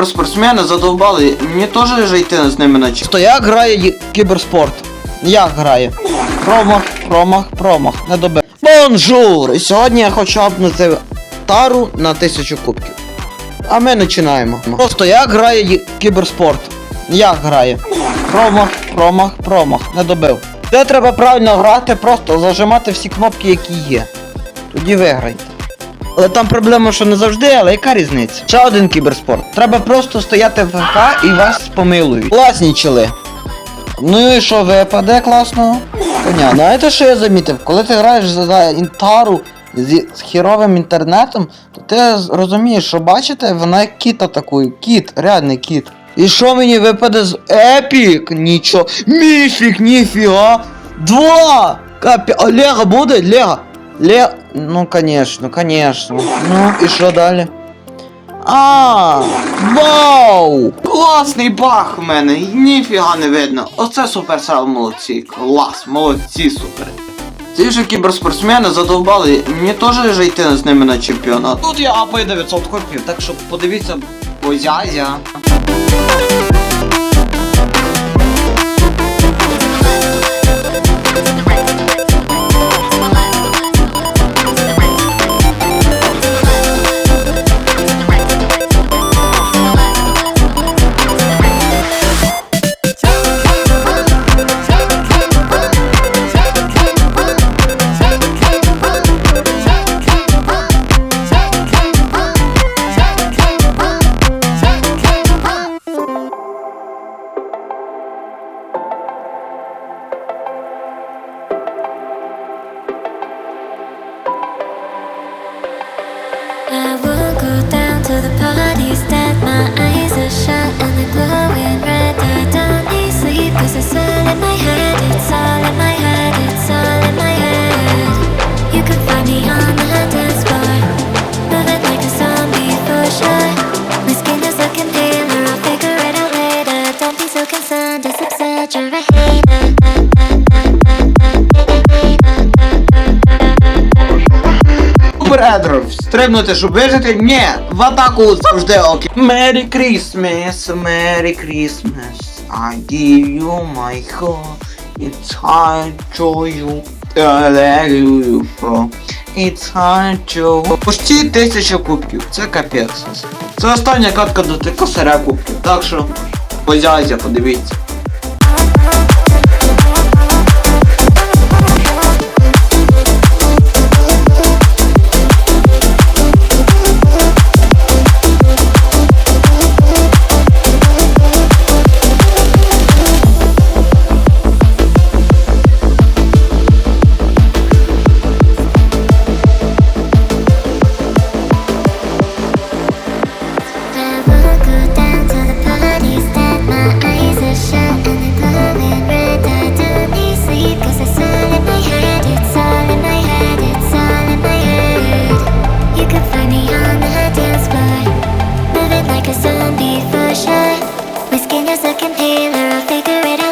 кіберспортсмени задовбали, мені теж вже йти з ними на. То як грає кіберспорт? Як грає? Промах, промах, промах. Не добив. Бонжур! І сьогодні я хочу апнути тару на тисячу кубків. А ми починаємо. Просто як грає кіберспорт? Як грає? Промах, промах, промах. Не добив. Де треба правильно грати, просто зажимати всі кнопки, які є. Тоді виграйте. Але там проблема, що не завжди, але яка різниця? Ще один кіберспорт. Треба просто стояти в ВК і вас помилують. Класні чили. Ну і що випаде класного? Понятно. Знаєте, що я замітив? Коли ти граєш за інтару з хіровим інтернетом, то ти розумієш, що бачите, вона як кіт атакує. Кіт, реальний кіт. І що мені випаде з епік? Нічого. Міфік, ніфіга. Два! Капі... А Лего буде? Лего? Лего? Ну, конечно, конечно. Ну, і що далі? А, вау! Класний баг в мене, ніфіга не видно. Оце суперсел молодці. Клас, молодці супер. Ці ж кіберспортсмени задовбали, мені теж вже йти з ними на чемпіонат. Тут я апаю 900 копів, так що подивіться позязя. I will go down to the parties that my eyes are shut and they're glowing Супер стрибнути, щоб вижити? Ні, в атаку завжди окей. Merry Christmas, Merry Christmas. I give you my heart. It's hard to you. You from. It's hard to... Почти тисяча кубків, це капець. Це остання катка до косаря кубків, так що позязя, подивіться. take the red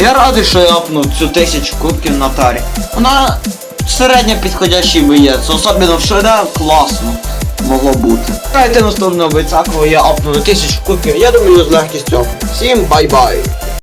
Я радий, що я апну цю тисячу кубків на тарі. Вона середньо підходящий боєць, особливо в ШД класно могло бути. Дайте наступного бойця, коли я апну на тисячу кубків, я думаю, з легкістю. Всім бай-бай!